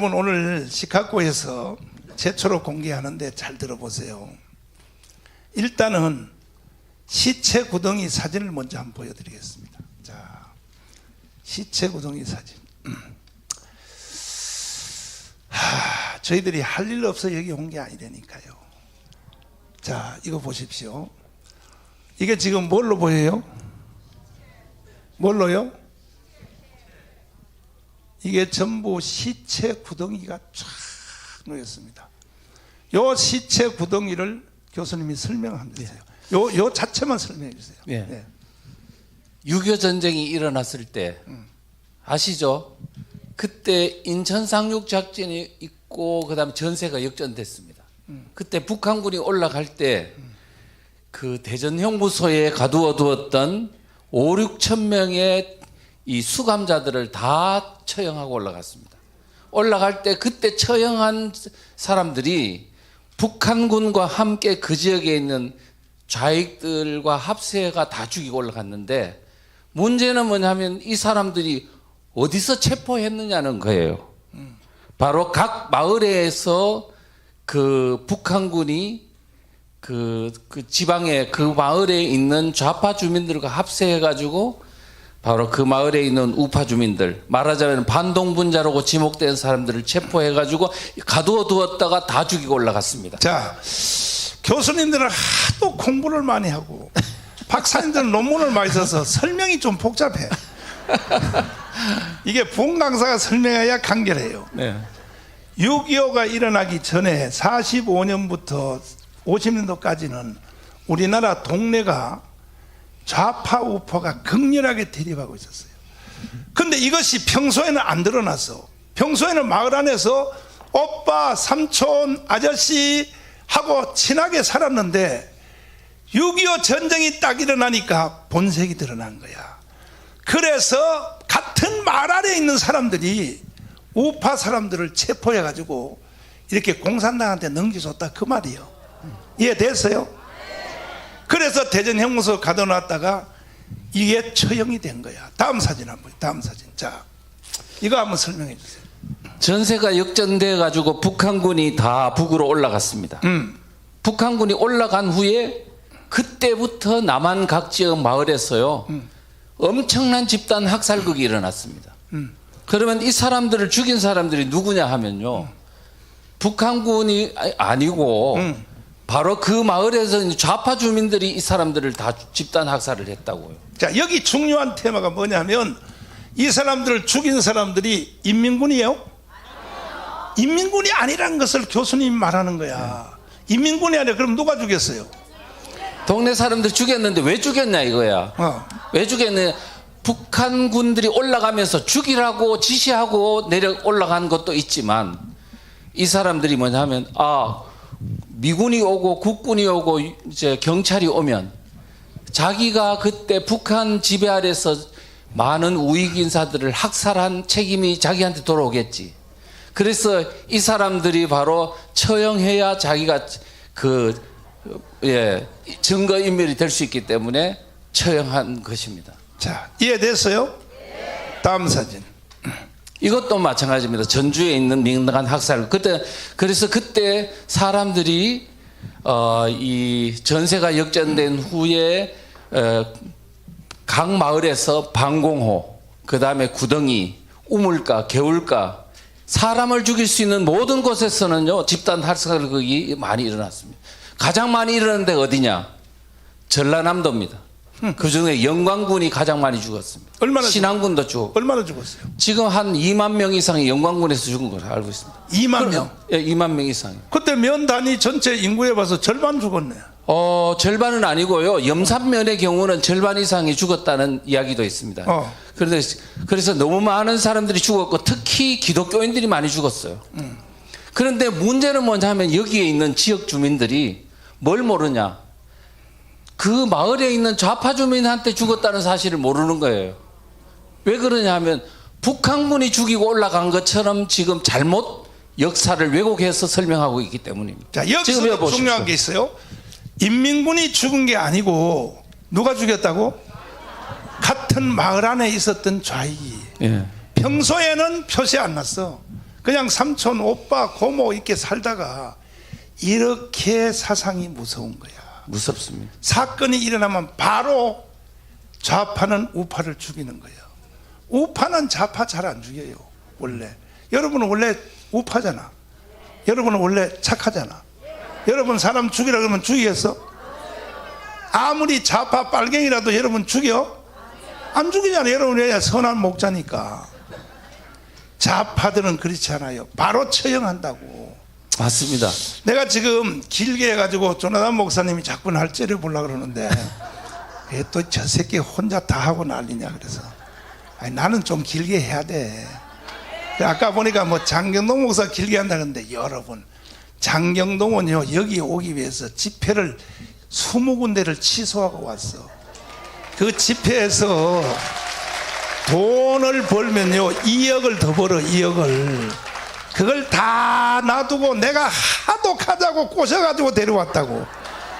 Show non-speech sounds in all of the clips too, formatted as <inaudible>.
여러분 오늘 시카고에서 최초로 공개하는데 잘 들어보세요. 일단은 시체 구덩이 사진을 먼저 한번 보여드리겠습니다. 자, 시체 구덩이 사진. <clears throat> 하, 저희들이 할 일 없어 여기 온 게 아니라니까요. 자, 이거 보십시오. 이게 지금 뭘로 보여요? 뭘로요? 이게 전부 시체 구덩이가 쫙 놓였습니다. 요 시체 구덩이를 교수님이 설명한 주세요. 요, 요 자체만 설명해 주세요. 예. 네. 6.25 전쟁이 일어났을 때 아시죠? 그때 인천 상륙 작전이 있고 그다음에 전세가 역전됐습니다. 그때 북한군이 올라갈 때그 대전 형무소에 가두어 두었던 5, 6천 명의 이 수감자들을 다 처형하고 올라갔습니다. 올라갈 때 그때 처형한 사람들이 북한군과 함께 그 지역에 있는 좌익들과 합세가 다 죽이고 올라갔는데 문제는 뭐냐면 이 사람들이 어디서 체포했느냐는 거예요. 바로 각 마을에서 그 북한군이 그, 그 지방에 그 마을에 있는 좌파 주민들과 합세해가지고 바로 그 마을에 있는 우파 주민들 말하자면 반동분자라고 지목된 사람들을 체포해가지고 가두어 두었다가 다 죽이고 올라갔습니다. 자, 교수님들은 하도 공부를 많이 하고 박사님들은 논문을 많이 써서 설명이 좀 복잡해. 이게 본 강사가 설명해야 간결해요. 네. 6.25가 일어나기 전에 45년부터 50년도까지는 우리나라 동네가 좌파 우파가 극렬하게 대립하고 있었어요. 근데 이것이 평소에는 안 드러났어. 평소에는 마을 안에서 오빠, 삼촌, 아저씨 하고 친하게 살았는데 6.25 전쟁이 딱 일어나니까 본색이 드러난 거야. 그래서 같은 말 아래 있는 사람들이 우파 사람들을 체포해 가지고 이렇게 공산당한테 넘겨줬다 그 말이요. 이해됐어요? 그래서 대전 형무소 가둬놨다가 이게 처형이 된 거야. 다음 사진 한번 다음 사진. 자, 이거 한번 설명해 주세요. 전세가 역전돼 가지고 북한군이 다 북으로 올라갔습니다. 음, 북한군이 올라간 후에 그때부터 남한 각 지역 마을에서요 엄청난 집단 학살극이 일어났습니다. 음. 그러면 이 사람들을 죽인 사람들이 누구냐 하면요 북한군이 아- 아니고 음. 바로 그 마을에서 좌파 주민들이 이 사람들을 다 집단 학살을 했다고요. 자, 여기 중요한 테마가 뭐냐면 이 사람들을 죽인 사람들이 인민군이에요? 인민군이 아니라는 것을 교수님이 말하는 거야. 인민군이 아니라 그럼 누가 죽였어요? 동네 사람들 죽였는데 왜 죽였냐 이거야. 어. 왜 죽였느냐? 북한 군들이 올라가면서 죽이라고 지시하고 내려 올라간 것도 있지만 이 사람들이 뭐냐면 아 미군이 오고 국군이 오고 이제 경찰이 오면 자기가 그때 북한 지배 아래서 많은 우익 인사들을 학살한 책임이 자기한테 돌아오겠지. 그래서 이 사람들이 바로 처형해야 자기가 그 예, 증거 인멸이 될 수 있기 때문에 처형한 것입니다. 자, 이해됐어요? 다음 사진. 이것도 마찬가지입니다. 전주에 있는 민간 학살. 그때 그래서 그때 사람들이 어, 이 전세가 역전된 후에 어, 각 마을에서 방공호, 그 다음에 구덩이, 우물가, 개울가 사람을 죽일 수 있는 모든 곳에서는요 집단 학살극이 많이 일어났습니다. 가장 많이 일어나는 데가 어디냐? 전라남도입니다. 그 중에 영광군이 가장 많이 죽었습니다. 얼마나 신안군도 죽었고. 얼마나 죽었어요? 지금 한 2만 명 이상이 영광군에서 죽은 걸로 알고 있습니다. 2만 명. 예, 2만 명 이상이요. 그때 면 단위 전체 인구에 봐서 절반 죽었네. 어, 절반은 아니고요. 염산면의 경우는 절반 이상이 죽었다는 이야기도 있습니다. 어. 그런데 그래서 너무 많은 사람들이 죽었고 특히 기독교인들이 많이 죽었어요. 그런데 문제는 뭐냐면 여기에 있는 지역 주민들이 뭘 모르냐? 그 마을에 있는 좌파 주민한테 죽었다는 사실을 모르는 거예요. 왜 그러냐 하면 북한군이 죽이고 올라간 것처럼 지금 잘못 역사를 왜곡해서 설명하고 있기 때문입니다. 자, 여기서. 중요한 게 있어요. 인민군이 죽은 게 아니고 누가 죽였다고? 같은 마을 안에 있었던 좌익이 예. 평소에는 표시 안 났어. 그냥 삼촌, 오빠, 고모 이렇게 살다가 이렇게 사상이 무서운 거야. 무섭습니다. 사건이 일어나면 바로 좌파는 우파를 죽이는 거예요. 우파는 좌파 잘 안 죽여요. 원래. 여러분은 원래 우파잖아. 여러분은 원래 착하잖아. 여러분 사람 죽이라 그러면 죽이겠어? 아무리 좌파 빨갱이라도 여러분 죽여? 안 죽이잖아. 여러분 왜 선한 목자니까. 좌파들은 그렇지 않아요. 바로 처형한다고. 맞습니다. 내가 지금 길게 해가지고 조나단 목사님이 자꾸 날 째려보려 그러는데 <laughs> 왜 또 저 새끼 혼자 다 하고 난리냐 그래서. 아니, 나는 좀 길게 해야 돼. 아까 보니까 뭐 장경동 목사 길게 한다는데 여러분 장경동은요 여기 오기 위해서 집회를 20군데를 취소하고 왔어. 그 집회에서 돈을 벌면요 2억을 더 벌어 2억을 그걸 다 놔두고 내가 하도 가자고 꼬셔가지고 데려왔다고.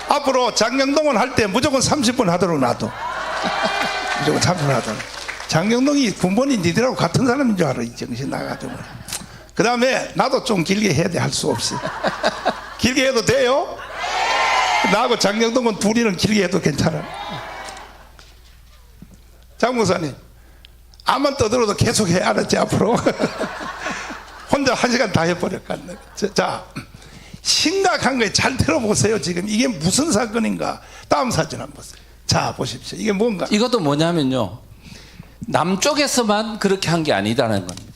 앞으로 장경동은 할때 무조건 30분 하도록 놔둬. <laughs> 무조건 30분 하도록. 장경동이 군번이 니들하고 같은 사람인 줄 알아 이 정신 나가지고. 그 다음에 나도 좀 길게 해야 돼 할 수 없이. 길게 해도 돼요? 나하고 장경동은 둘이는 길게 해도 괜찮아. 장 목사님 암만 떠들어도 계속 해 알았지 앞으로 <laughs> 혼자 한 시간 다 해버렸겠네 자, 자 심각한 거에 잘 들어보세요 지금 이게 무슨 사건인가 다음 사진 한번 보세요 자 보십시오 이게 뭔가 이것도 뭐냐면요. 남쪽에서만 그렇게 한 게 아니다는 겁니다.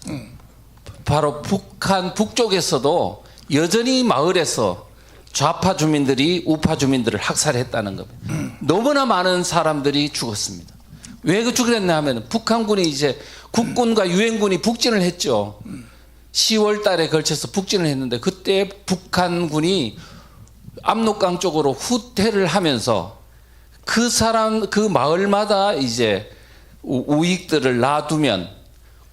바로 북한 북쪽에서도 여전히 마을에서 좌파 주민들이 우파 주민들을 학살했다는 겁니다. 너무나 많은 사람들이 죽었습니다. 왜 그 죽였냐 하면 북한군이 이제 국군과 유엔군이 북진을 했죠. 10월 달에 걸쳐서 북진을 했는데 그때 북한군이 압록강 쪽으로 후퇴를 하면서 그 사람 그 마을마다 이제 우- 우익들을 놔두면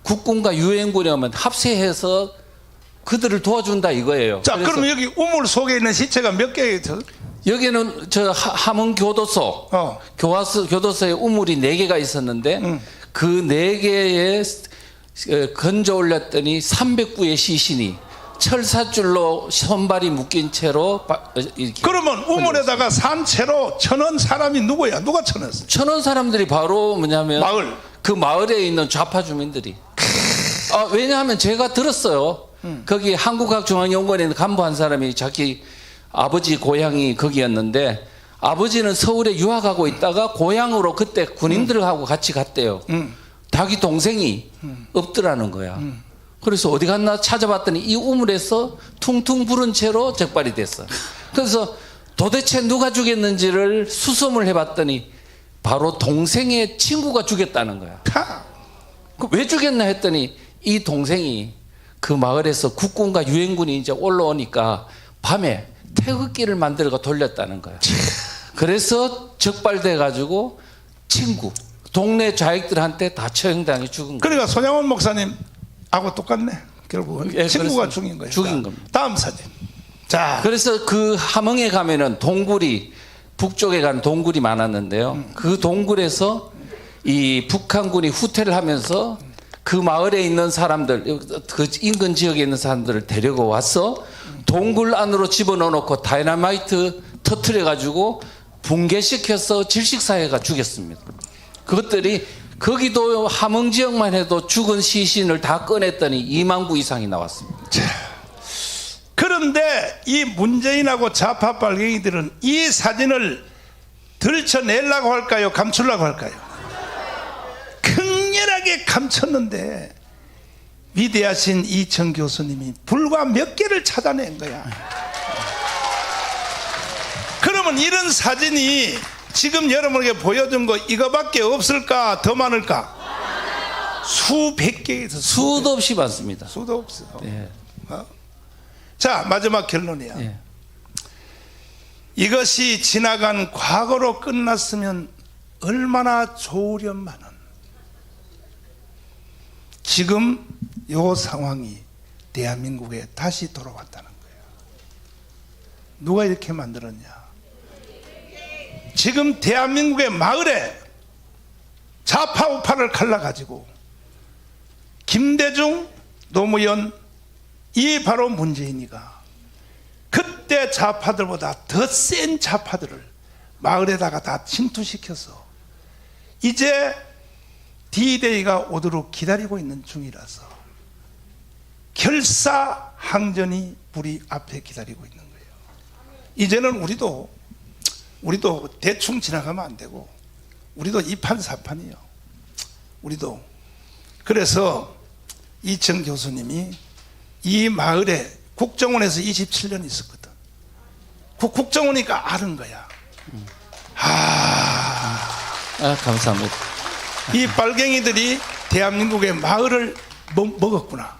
국군과 유엔군이 오면 합세해서 그들을 도와준다 이거예요. 자 그러면 여기 우물 속에 있는 시체가 몇 개예요? 여기는 저 하- 함흥 교도소 어. 교화소 교도소에 우물이 네 개가 있었는데 그네 개에 어, 건져 올렸더니 300구의 시신이 철사줄로 손발이 묶인 채로 바- 어, 그러면 우물에다가 산 채로 쳐넣은 사람이 누구야? 누가 쳐넣었어? 천원 사람들이 바로 뭐냐면 마을. 그 마을에 있는 좌파 주민들이 아, 왜냐하면 제가 들었어요. 거기 한국학중앙연구원에 있는 간부 한 사람이 자기 아버지 고향이 거기였는데 아버지는 서울에 유학하고 있다가 고향으로 그때 군인들하고 같이 갔대요. 자기 동생이 없더라는 거야. 그래서 어디 갔나 찾아봤더니 이 우물에서 퉁퉁 부른 채로 적발이 됐어. 그래서 도대체 누가 죽였는지를 수소문을 해봤더니 바로 동생의 친구가 죽였다는 거야. 하. 그왜 죽였나 했더니 이 동생이 그 마을에서 국군과 유엔군이 이제 올라오니까 밤에 태극기를 만들어가 돌렸다는 거야. 그래서 적발돼 가지고 친구 동네 좌익들한테 다 처형당해 죽은 거야. 그러니까 손양원 목사님하고 똑같네 결국은 예, 친구가. 죽인 거예요 죽인 자, 겁니다. 다음 사진 자 그래서 그 함흥에 가면은 동굴이 북쪽에 가는 동굴이 많았는데요. 그 동굴에서 이 북한군이 후퇴를 하면서 그 마을에 있는 사람들, 그 인근 지역에 있는 사람들을 데리고 와서 동굴 안으로 집어넣어 놓고 다이나마이트 터트려 가지고 붕괴시켜서 질식사회가 죽였습니다. 그것들이 거기도 함흥 지역만 해도 죽은 시신을 다 꺼냈더니 2만 구 이상이 나왔습니다. 그런데 이 문재인하고 좌파 빨갱이들은 이 사진을 들춰내려고 할까요? 감추려고 할까요? 극렬하게 감췄는데 위대하신 이청 교수님이 불과 몇 개를 찾아낸 거야. 그러면 이런 사진이 지금 여러분에게 보여준 거 이거밖에 없을까? 더 많을까? 수백 개에서 수 수도 없이 많습니다. 수도 없어. 예. 자 마지막 결론이야. 예. 이것이 지나간 과거로 끝났으면 얼마나 좋으련만은 지금 요 상황이 대한민국에 다시 돌아왔다는 거예요. 누가 이렇게 만들었냐? 지금 대한민국의 마을에 좌파 우파를 갈라가지고 김대중, 노무현, 이 바로 문재인이가 그때 좌파들보다 더 센 좌파들을 마을에다가 다 침투시켜서 이제 D-Day가 오도록 기다리고 있는 중이라서 결사항전이 우리 앞에 기다리고 있는 거예요. 이제는 우리도 우리도 대충 지나가면 안 되고 우리도 이판사판이요. 우리도 그래서 이청 교수님이 이 마을에 국정원에서 27년 있었거든. 그 국정원이니까 아는 거야. 아, 감사합니다. 이 빨갱이들이 대한민국의 마을을 먹, 먹었구나.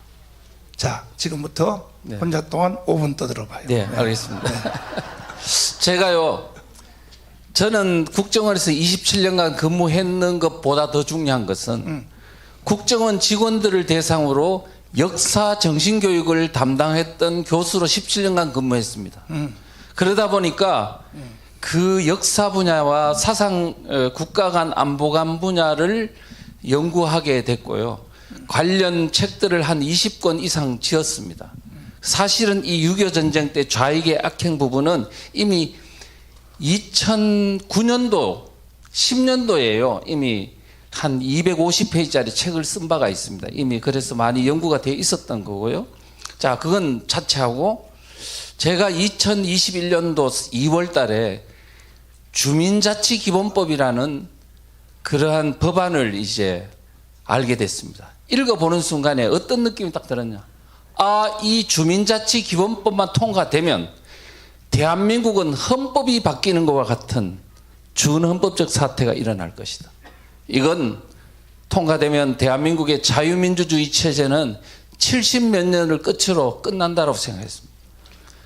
자, 지금부터 네. 혼자 동안 5분 떠들어봐요. 네, 알겠습니다. <laughs> 제가요, 저는 국정원에서 27년간 근무했는 것보다 더 중요한 것은 국정원 직원들을 대상으로 역사 정신 교육을 담당했던 교수로 17년간 근무했습니다. 그러다 보니까 그 역사 분야와 사상 어, 국가 간 안보 간 분야를 연구하게 됐고요. 관련 책들을 한 20권 이상 지었습니다. 사실은 이 6.25 전쟁 때 좌익의 악행 부분은 이미 2009년도 10년도에요. 이미 한 250페이지짜리 책을 쓴 바가 있습니다. 이미 그래서 많이 연구가 되어 있었던 거고요. 자, 그건 차치하고 제가 2021년도 2월 달에 주민자치기본법이라는 그러한 법안을 이제 알게 됐습니다. 읽어보는 순간에 어떤 느낌이 딱 들었냐. 아, 이 주민자치기본법만 통과되면 대한민국은 헌법이 바뀌는 것과 같은 준헌법적 사태가 일어날 것이다. 이건 통과되면 대한민국의 자유민주주의 체제는 70 몇 년을 끝으로 끝난다고 생각했습니다.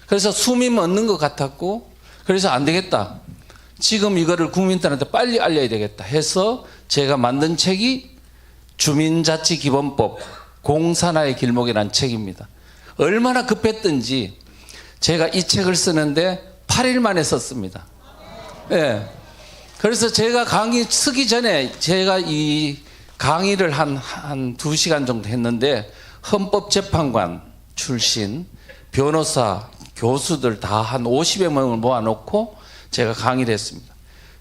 그래서 숨이 멎는 것 같았고 그래서 안 되겠다. 지금 이거를 국민들한테 빨리 알려야 되겠다 해서 제가 만든 책이 주민자치기본법 공산화의 길목이라는 책입니다. 얼마나 급했든지 제가 이 책을 쓰는데 8일 만에 썼습니다. 예. 그래서 제가 강의 쓰기 전에 제가 이 강의를 한, 한 2시간 정도 했는데 헌법재판관 출신 변호사 교수들 다 한 50여 명을 모아놓고 제가 강의를 했습니다.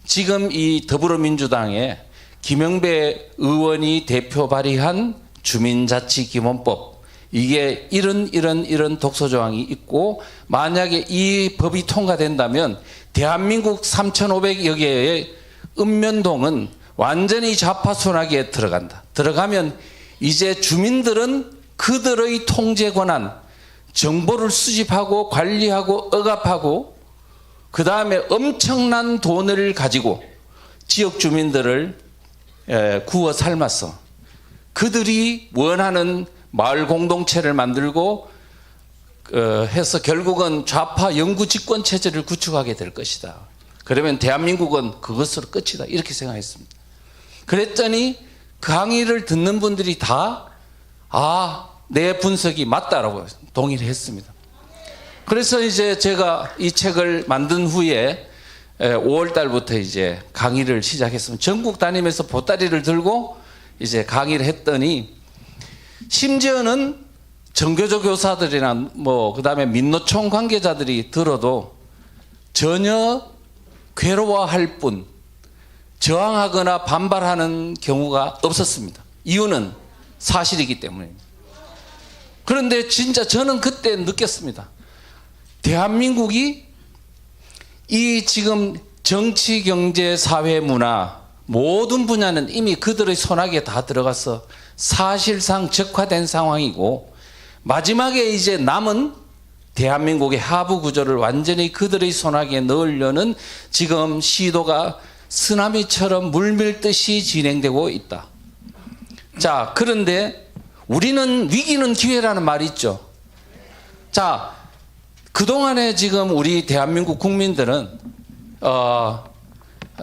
지금 이 더불어민주당의 김영배 의원이 대표 발의한 주민자치기본법 이게 이런 이런 이런 독소 조항이 있고 만약에 이 법이 통과된다면 대한민국 3,500여 개의 읍면동은 완전히 좌파 순하기에 들어간다. 들어가면 이제 주민들은 그들의 통제 권한, 정보를 수집하고 관리하고 억압하고 그 다음에 엄청난 돈을 가지고 지역 주민들을 에, 구워 삶아서 그들이 원하는 마을 공동체를 만들고 어, 해서 결국은 좌파 영구 집권 체제를 구축하게 될 것이다. 그러면 대한민국은 그것으로 끝이다. 이렇게 생각했습니다. 그랬더니 강의를 듣는 분들이 다 아, 내 분석이 맞다라고 동의를 했습니다. 그래서 이제 제가 이 책을 만든 후에 5월 달부터 이제 강의를 시작했습니다. 전국 다니면서 보따리를 들고 이제 강의를 했더니 심지어는 정교조 교사들이나 뭐 그다음에 민노총 관계자들이 들어도 전혀 괴로워할 뿐 저항하거나 반발하는 경우가 없었습니다. 이유는 사실이기 때문입니다. 그런데 진짜 저는 그때 느꼈습니다. 대한민국이 이 지금 정치, 경제, 사회, 문화 모든 분야는 이미 그들의 손아귀에 다 들어가서 사실상 적화된 상황이고 마지막에 이제 남은 대한민국의 하부 구조를 완전히 그들의 손아귀에 넣으려는 지금 시도가 쓰나미처럼 물밀듯이 진행되고 있다. 자, 그런데 우리는 위기는 기회라는 말이 있죠. 자, 그동안에 지금 우리 대한민국 국민들은 어,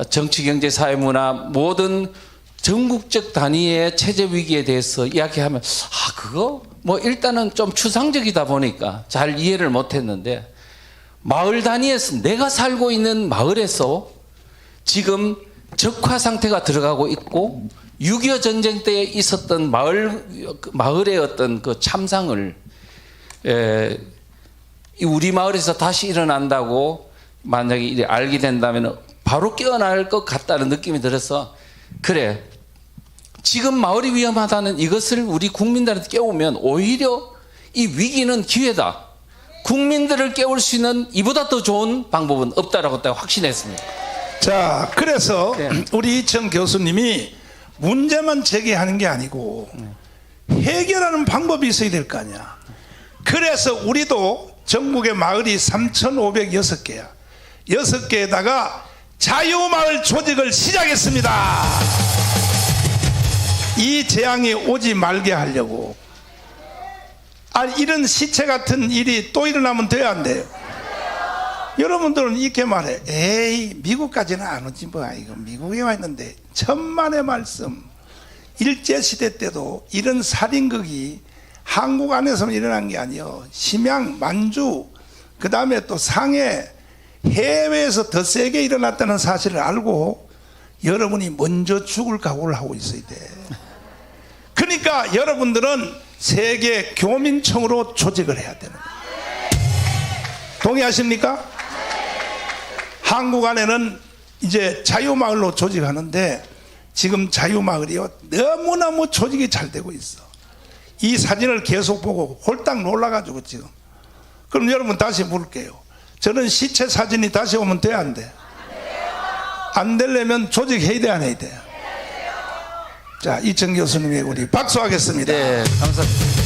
정치, 경제, 사회, 문화 모든 전국적 단위의 체제 위기에 대해서 이야기하면 아 그거 뭐 일단은 좀 추상적이다 보니까 잘 이해를 못했는데 마을 단위에서 내가 살고 있는 마을에서 지금 적화 상태가 들어가고 있고 6.25 전쟁 때 있었던 마을 마을의 어떤 그 참상을 에, 이 우리 마을에서 다시 일어난다고 만약에 알게 된다면 바로 깨어날 것 같다는 느낌이 들어서 그래 지금 마을이 위험하다는 이것을 우리 국민들한테 깨우면 오히려 이 위기는 기회다. 국민들을 깨울 수 있는 이보다 더 좋은 방법은 없다라고 딱 확신했습니다. 자, 그래서 네. 우리 이천 교수님이 문제만 제기하는 게 아니고 해결하는 방법이 있어야 될 거 아니야. 그래서 우리도 전국의 마을이 3,506개야. 6개에다가 자유마을 조직을 시작했습니다. 이 재앙이 오지 말게 하려고. 아, 이런 시체 같은 일이 또 일어나면 돼야 안 돼요? 여러분들은 이렇게 말해. 에이, 미국까지는 안 오지 뭐. 이거 미국에 와 있는데 천만의 말씀. 일제 시대 때도 이런 살인극이 한국 안에서만 일어난 게 아니요. 심양, 만주, 그 다음에 또 상해, 해외에서 더 세게 일어났다는 사실을 알고 여러분이 먼저 죽을 각오를 하고 있어야 돼. 그러니까 여러분들은 세계 교민청으로 조직을 해야 되는 거예요. 동의하십니까? 한국 안에는 이제 자유마을로 조직하는데 지금 자유마을이요 너무너무 조직이 잘 되고 있어. 이 사진을 계속 보고 홀딱 놀라가지고 지금. 그럼 여러분 다시 물을게요. 저는 시체 사진이 다시 오면 돼, 안 돼? 안 되려면 조직해야 돼, 안 해야 돼? 자, 이천 교수님에게 우리 박수하겠습니다. 네, 감사합니다.